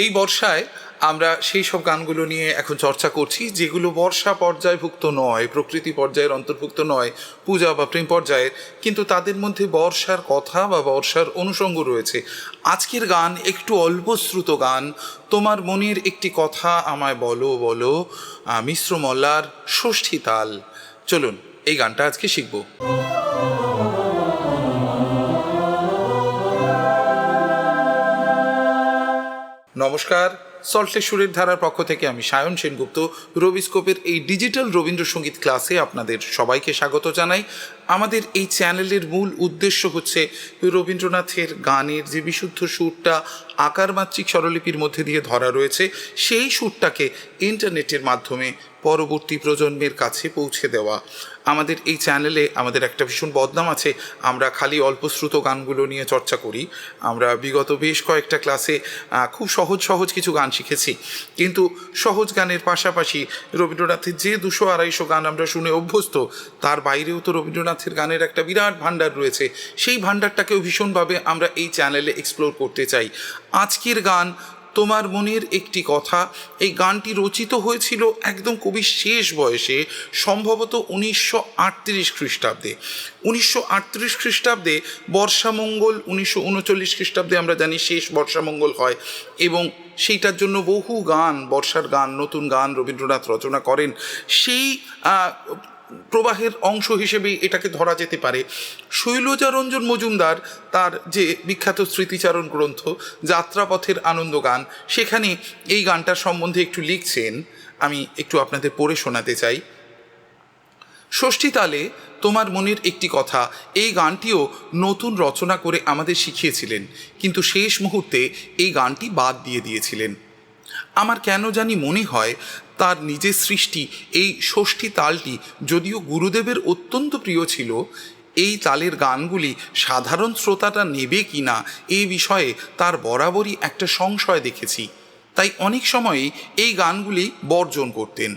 এই বর্ষায় আমরা সেই সব গানগুলো নিয়ে এখন চর্চা করছি, যেগুলো বর্ষা পর্যায়ভুক্ত নয়, প্রকৃতি পর্যায়ের অন্তর্ভুক্ত নয়, পূজা বা প্রেম পর্যায়ের, কিন্তু তাদের মধ্যে বর্ষার কথা বা বর্ষার অনুষঙ্গ রয়েছে। আজকের গান একটু অল্পশ্রুত গান, তোমার মনের একটি কথা আমায় বলো বলো মিশ্র মল্লার ষষ্ঠী তাল। চলুন, এই গানটা আজকে শিখব। নমস্কার সল্টে সুরের ধারার পক্ষ থেকে আমি সায়ন সেনগুপ্ত। রবিস্কোপের এই ডিজিটাল রবীন্দ্রসঙ্গীত ক্লাসে আপনাদের সবাইকে স্বাগত জানাই। আমাদের এই চ্যানেলের মূল উদ্দেশ্য হচ্ছে রবীন্দ্রনাথের গানের যে বিশুদ্ধ সুরটা আকার মাত্রিক স্বরলিপির মধ্যে দিয়ে ধরা রয়েছে, সেই সুরটাকে ইন্টারনেটের মাধ্যমে পরবর্তী প্রজন্মের কাছে পৌঁছে দেওয়া। আমাদের এই চ্যানেলে আমাদের একটা ভীষণ বদনাম আছে, আমরা খালি অল্পশ্রুত গানগুলো নিয়ে চর্চা করি। আমরা বিগত বেশ কয়েকটা ক্লাসে খুব সহজ সহজ কিছু গান শিখেছি। কিন্তু সহজ গানের পাশাপাশি রবীন্দ্রনাথের যে দুশো আড়াইশো গান আমরা শুনে অভ্যস্ত, তার বাইরেও তো রবীন্দ্রনাথের গানের একটা বিরাট ভাণ্ডার রয়েছে। সেই ভাণ্ডারটাকেও ভীষণভাবে আমরা এই চ্যানেলে এক্সপ্লোর করতে চাই। আজকের গান তোমার মনের একটি কথা। এই গানটি রচিত হয়েছিল একদম কবির শেষ বয়সে, সম্ভবত উনিশশো আটত্রিশ খ্রিস্টাব্দে। উনিশশো আটত্রিশ খ্রিস্টাব্দে বর্ষামঙ্গল, উনিশশো উনচল্লিশ খ্রিস্টাব্দে আমরা জানি শেষ বর্ষামঙ্গল হয় এবং সেইটার জন্য বহু গান, বর্ষার গান, নতুন গান রবীন্দ্রনাথ রচনা করেন। সেই প্রবাহের অংশ হিসেবে এটাকে ধরা যেতে পারে। শৈলজারঞ্জন মজুমদার তার যে বিখ্যাত স্মৃতিচারণ গ্রন্থ, যাত্রাপথের আনন্দ গান, সেখানে এই গানটার সম্বন্ধে একটু লিখছেন। আমি একটু আপনাদের পড়ে শোনাতে চাই। ষষ্ঠী তালে তোমার মনের একটি কথা, এই গানটিও নতুন রচনা করে আমাদের শিখিয়েছিলেন, কিন্তু শেষ মুহূর্তে এই গানটি বাদ দিয়ে দিয়েছিলেন। আমার কেন জানি মনে হয় তার নিজের সৃষ্টি, এই ষষ্ঠী তালটি যদিও গুরুদেবের অত্যন্ত প্রিয় ছিল, এই তালের গানগুলি সাধারণ শ্রোতাটা নেবে কি না এই বিষয়ে তার বরাবরই একটা সংশয় দেখেছি। তাই অনেক সময়ই এই গানগুলি বর্জন করতেন।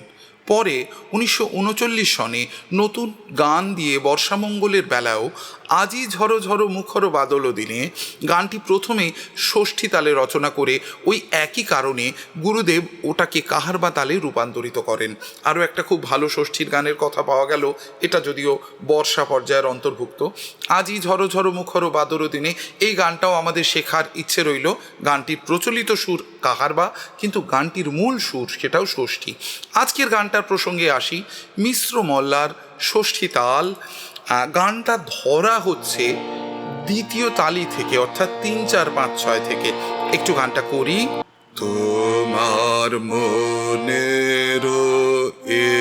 পরে উনিশশো উনচল্লিশ সনে নতুন গান দিয়ে বর্ষামঙ্গলের বেলায়ও আজই ঝড়ো ঝড়ো মুখর বাদল দিনে গানটি প্রথমে ষষ্ঠী তালে রচনা করে ওই একই কারণে গুরুদেব ওটাকে কাহার বা তালে রূপান্তরিত করেন। আরও একটা খুব ভালো ষষ্ঠীর গানের কথা পাওয়া গেল, এটা যদিও বর্ষা পর্যায়ের অন্তর্ভুক্ত। আজই ঝড়ো ঝড়ো মুখর বাদল দিনে এই গানটাও আমাদের শেখার ইচ্ছে রইল। গানটির প্রচলিত সুর কাহারবা কিন্তু গানটির মূল সুর সেটাও ষষ্ঠী। আজকের গানটার প্রসঙ্গে আসি, মিশ্র মল্লার ষষ্ঠী তাল। গানটা ধরা হচ্ছে দ্বিতীয় তালি থেকে, অর্থাৎ তিন, চার, পাঁচ, ছয় থেকে। একটু গানটা করি। তোমার মনের একটি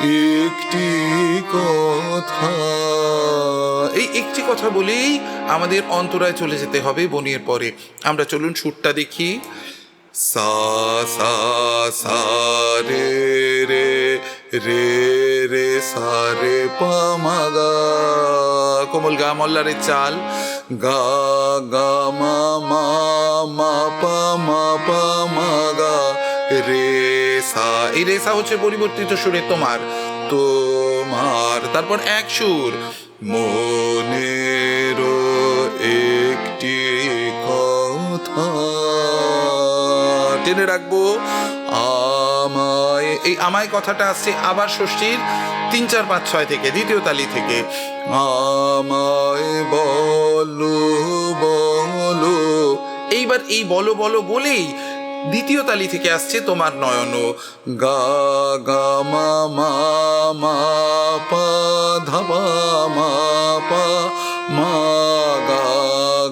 একটি কথা। এই একটি কথা বলেই আমাদের অন্তরায় চলে যেতে হবে বনিয়ের পরে। আমরা চলুন সুরটা দেখি। সা সা সা, রে রে রে রে, সা, রে, পা, মা, গা। কোমল গা, মল্লারের চাল। গা গা, মা মা মা, পা মা পা, মা, গা। রে সা এই হচ্ছে পরিবর্তিত সুরে তোমার তোমার। তারপর এক সুর, মনের একটি কথা। টেনে রাখব, আমায়, এই আমায় কথাটা আসছে আবার ষষ্ঠীর তিন, চার, পাঁচ, ছয় থেকে, দ্বিতীয় তালি থেকে। আমায় বলো বলো, এইবার এই বলো বলো বলেই দ্বিতীয় তালি থেকে আসছে তোমার নয়ন। গা গা, মা মা মা, পা ধাবা মা, পা, মা, গা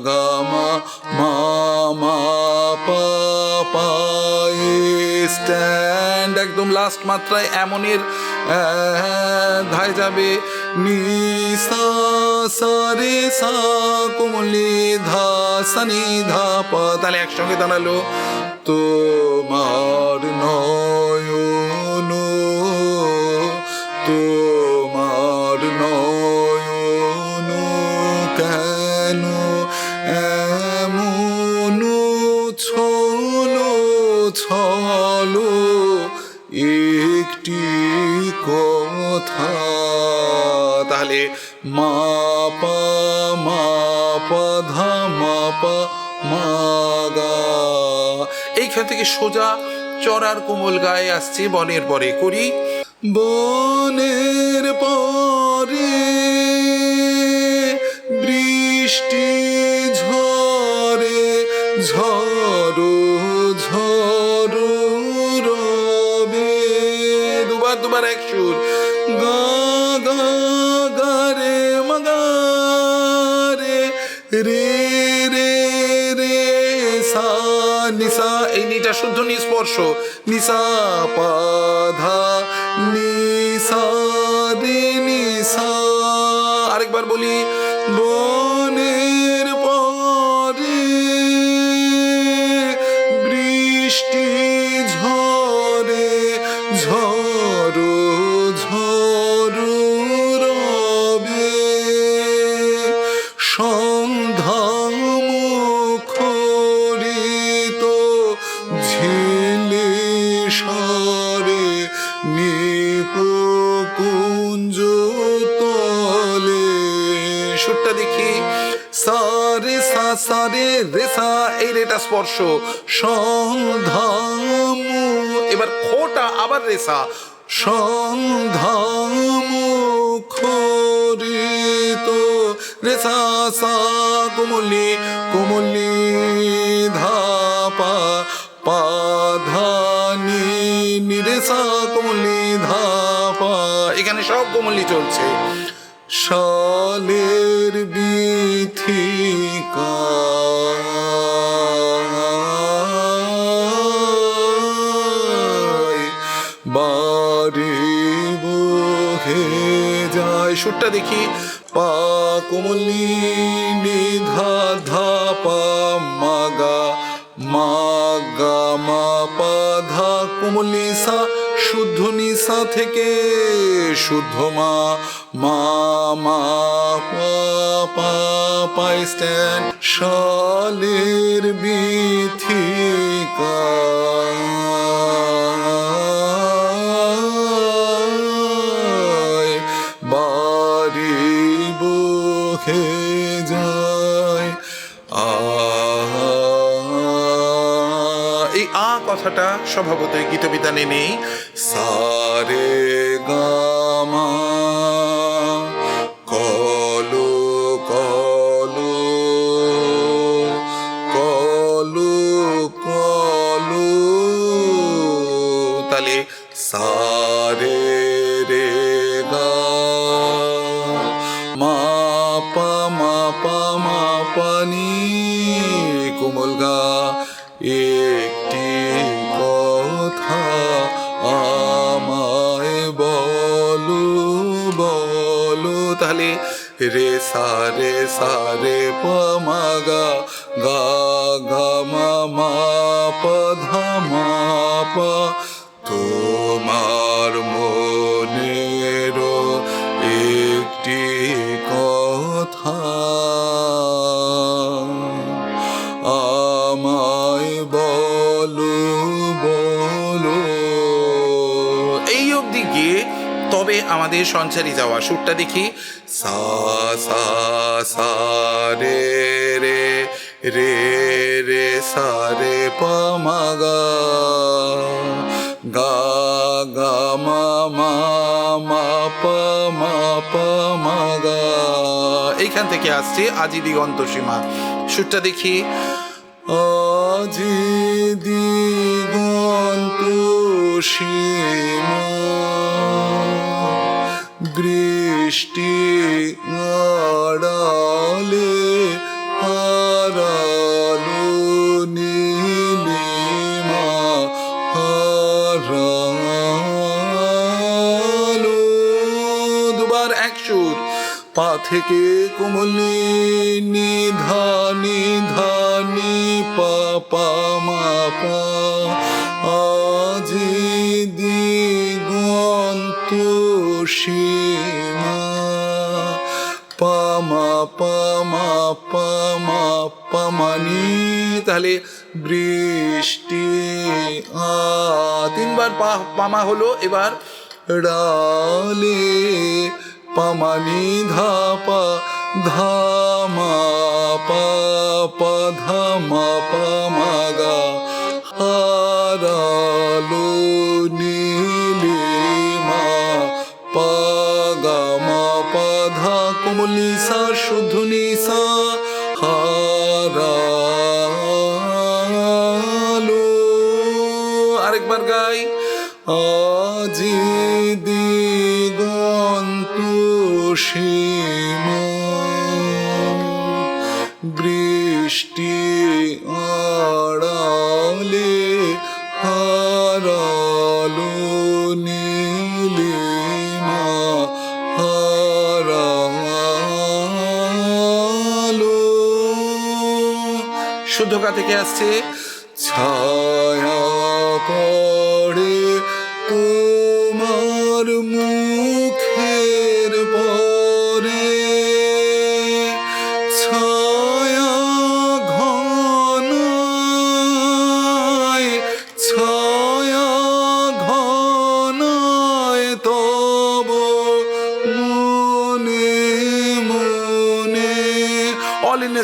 গা, মা মা মা, পা পায়ে স্ট্যান্ড। একদম লাস্ট মাত্রায় এমনের ধায় যাবে নি, সা সা, রে, সা, কোমলি, ধা সানি ধা, পা। তাহলে একসঙ্গে দাঁড়াল। তোমার নয়ন তোমার নয়ন কেন এমন ছলো ছলো? একটি কথা। তাহলে মা পা মা পা ধা মা পা এইখান থেকে সোজা চড়ার কোমল গায়ে আসছে বনের পরে করি। বনের পরে বৃষ্টি সা নিসা এই নিটা শুদ্ধ নিস্পর্শ। নিসা পাধা নিসা রে নিসা। আরেকবার বলি বনের নিপুকুঞ্জ তলে। সুরটা দেখি। সারে সা, সারে রে সা, এই রেটা স্পর্শ। সন্ধামু, এবার খোটা আবার রেসা সন্ধামু খরিত। রেসা সা কোমলি কোমলি ধাপা, পাধানি নিরেসা কোমলি ধাপা। সব কোমলি চলছে। বাড়ি বহে যায়। সুরটা দেখি। পা কোমলি, নিধা ধা পা মাগা মাগা মা পা ধা, কোমলি, সা শুদ্ধ নিশা থেকে শুদ্ধ মা মা মা পা পা স্ট্যান্ড শালের বিথিকা কথাটা স্বভাবতই গীতবিতানে নেই। সারে গামা, কলো কলো কলো কলো। তাহলে সারে রে গা মা পা মা পা মা পানি কোমল গা একটি কথা আমায় বলো বলো। তাহলে রে সা রে সা, রে প গা গা মা মা, প, ধা, মা তোমার মনের অবধি গিয়ে তবে আমাদের সঞ্চারী যাওয়া, সুরটা দেখি। সা সা সা, রে রে রে রে, সা, রে, প, মা, গা গা গা, মা মা মা, প মা প, মা, গা। এইখান থেকে আসছে আজি দিগন্ত সীমা। সুরটা দেখি। আজি দিগন্ত সীমা। দৃষ্টি আড়ালে হারালো নীলিমা, হারালো। দুবার এক সুর, পা থেকে কোমলে নিধা নিধা নি পা পা মা পা সীমা পামা পামা পামা পামানি তাহলে বৃষ্টি আ তিনবার পা, পামা হলো এবার। ডালে পামানি ধাপা ধামা পা পা, ধামা পামাগা হারালো নীলিমা সীমা বৃষ্টি আড়ালে হারালো নীলিমা হারালো শুদ্ধকা থেকে আসছে? ছায়া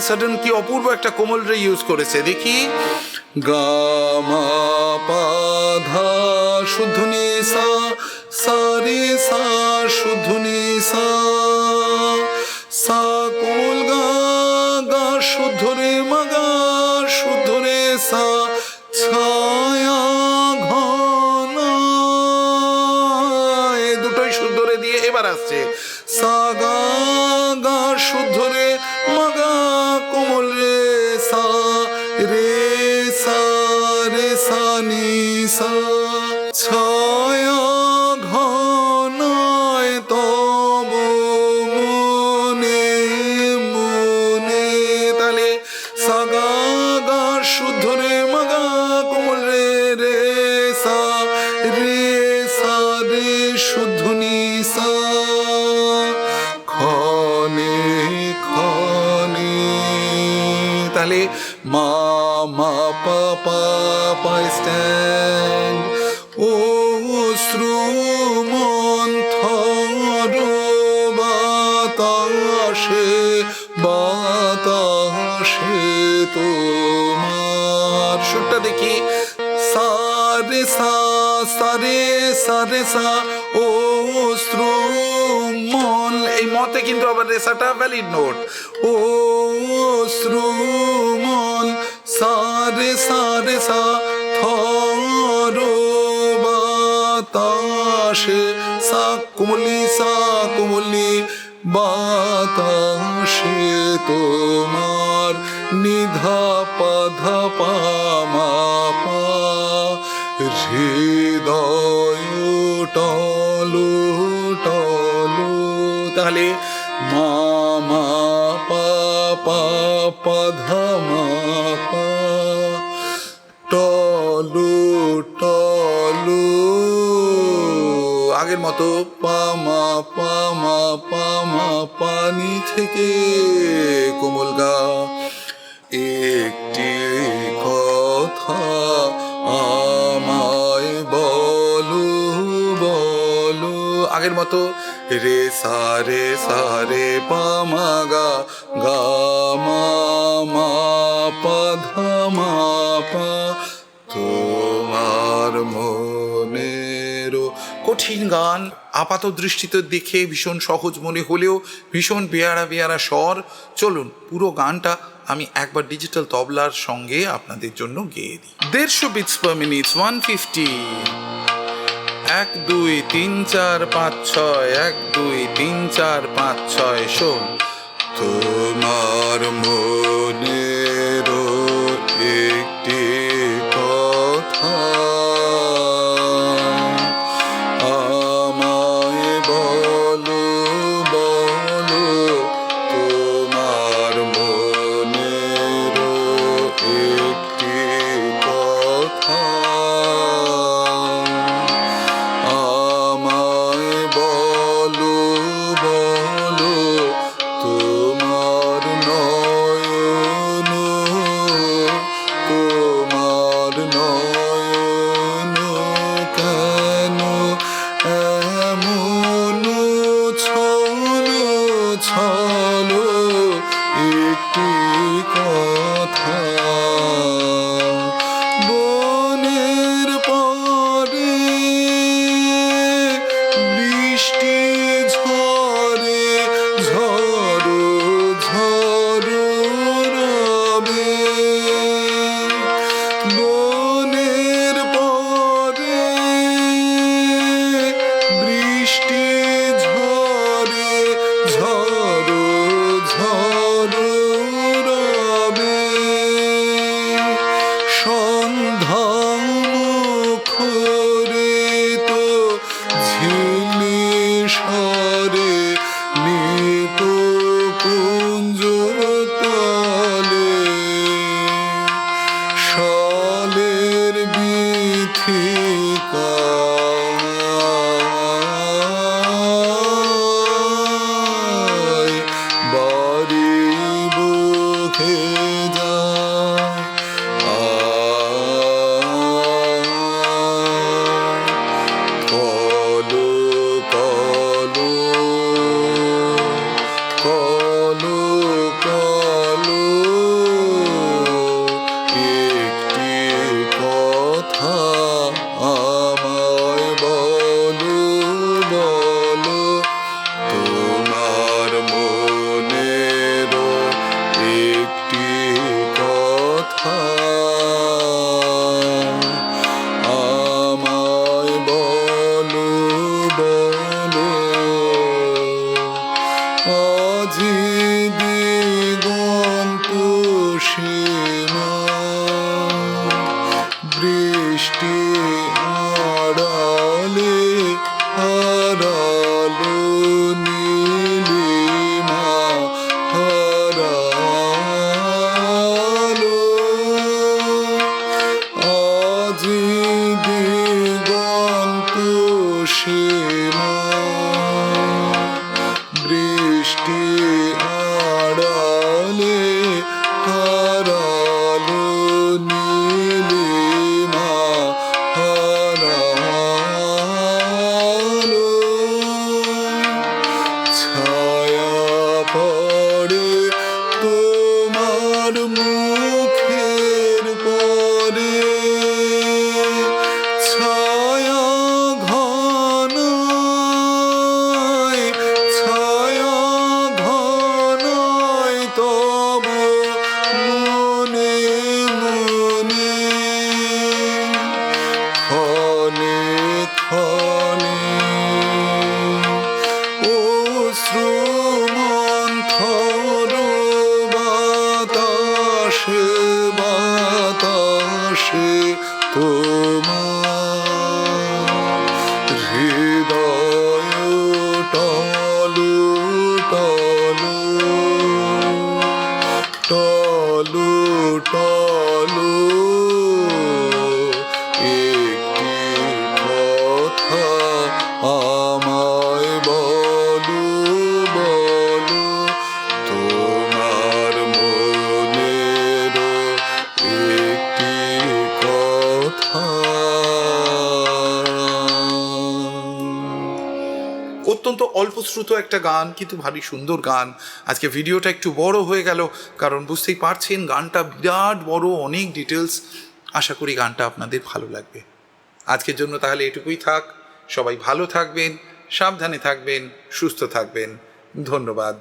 সাডেন কি অপূর্ব একটা কোমল রে ইউজ করেছে? দেখি। গামা পাধা শুদ্ধ নিসা সারে সা শুদ্ধ নিসা, সা কোমল গা গা শুদ্ধ রে মাগা শুদ্ধ রে, সা ছায়া ঘনা। এ দুটোই শুদ্ধ রে দিয়ে এবার আসছে। সা গা গা শুদ্ধ নি পা পা পা স্ট্যান্ড। ও শ্রুমন্থর বাতাসে বাতাসে তোমার। সুরটা দেখি। সারে সা সারে সারে সা ও শ্রুমল এই মতে কিন্তু আবার রেসাটা ভ্যালিড নোট ও শ্রুমল সারে সারে সা থর বাতাসে, সা কুমলি সা কুমলি বাতাসে, তোমার নিধা পাধা পামা পা হৃদয় টলো টলো তাহলে মামা পা পা পা আগের মতো পামা পামা পামা পানি থেকে কোমল গা। একটি কথা আমায় বলো বলো, আগের মতো। রে সা রে সা, রে পামা গা গা মা মা, পা, ধা, মা, পা। তোমার মনেরও কঠিন গান আপাত দৃষ্টিতে দেখে ভীষণ সহজ মনে হলেও ভীষণ বেয়ারা বেয়ারা স্বর। চলুন, পুরো গানটা আমি একবার ডিজিটাল তবলার সঙ্গে আপনাদের জন্য গেয়ে দিই। দেড়শো beats per minute one fifty এক, দুই, তিন, চার, পাঁচ, ছয়, এক, দুই, তিন, চার, পাঁচ, ছয়, শোন। তোমার মনেরও hey. অল্পশ্রুত একটা গান, কিন্তু ভারী সুন্দর গান। আজকে ভিডিওটা একটু বড় হয়ে গেল, কারণ বুঝতেই পারছেন গানটা বিরাট বড়, অনেক ডিটেলস আশা করি গানটা আপনাদের ভালো লাগবে। আজকের জন্য তাহলে এটুকুই থাক। সবাই ভালো থাকবেন, সাবধানে থাকবেন, সুস্থ থাকবেন। ধন্যবাদ।